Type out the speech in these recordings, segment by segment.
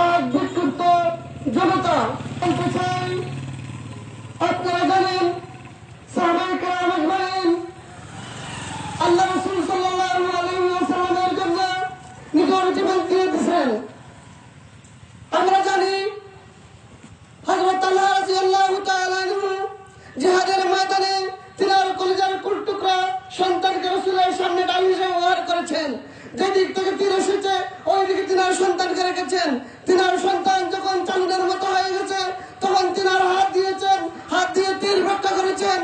আজ বিক্ষুব্ধ জনতা বলতে চাই, আপনারা জানেন আল্লাহ রসুল জীবন আমরা জানি, হযরত আল্লাহ তাআলা আনহু জিহাদের ময়দানে তিনার কলিজার কুলটুকরা সন্তানকে রসুলের সামনে ডাল ব্যবহার করেছেন। যেদিক থেকে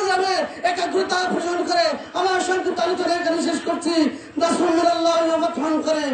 সংগ্রামে একাগ্রতা পোষণ করে আমার সঙ্গে আলোচনা এখানে শেষ করছি। আল্লাহ করে।